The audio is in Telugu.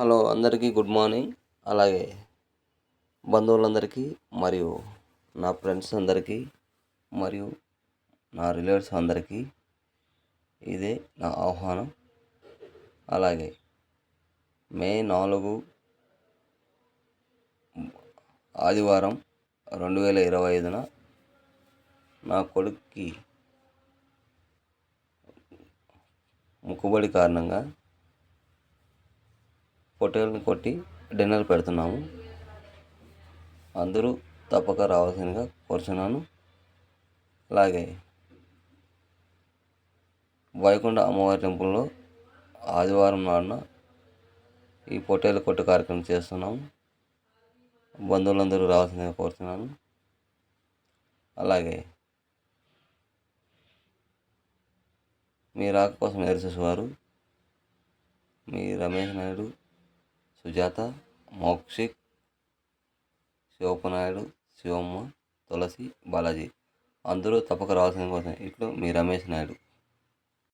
హలో అందరికీ గుడ్ మార్నింగ్. అలాగే బంధువులందరికీ మరియు నా ఫ్రెండ్స్ అందరికీ మరియు నా రిలేటివ్స్ అందరికీ ఇదే నా ఆహ్వానం. అలాగే మే నాలుగు ఆదివారం రెండు వేల ఇరవై ఐదున నా కొడుక్కి ముక్కుబడి కారణంగా పొట్టేళ్ళని కొట్టి డిన్నర్ పెడుతున్నాము. అందరూ తప్పక రావాల్సిందిగా కోరుచున్నాను. అలాగే వైకుంఠ అమ్మవారి టెంపుల్లో ఆదివారం నాడున ఈ పొట్టేలు కొట్టు కార్యక్రమం చేస్తున్నాము. బంధువులందరూ రావాల్సిందిగా కోరుతున్నాను అలాగే మీ రాక కోసం ఎదురుచూసేవారు మీ రమేష్ నాయుడు సుజాత మోక్షిక్ శివప్పనాయుడు శివమ్మ తులసి బాలాజీ. అందరూ తప్పక రావాల్సిన కోసం ఇట్లు మీ రమేష్ నాయుడు.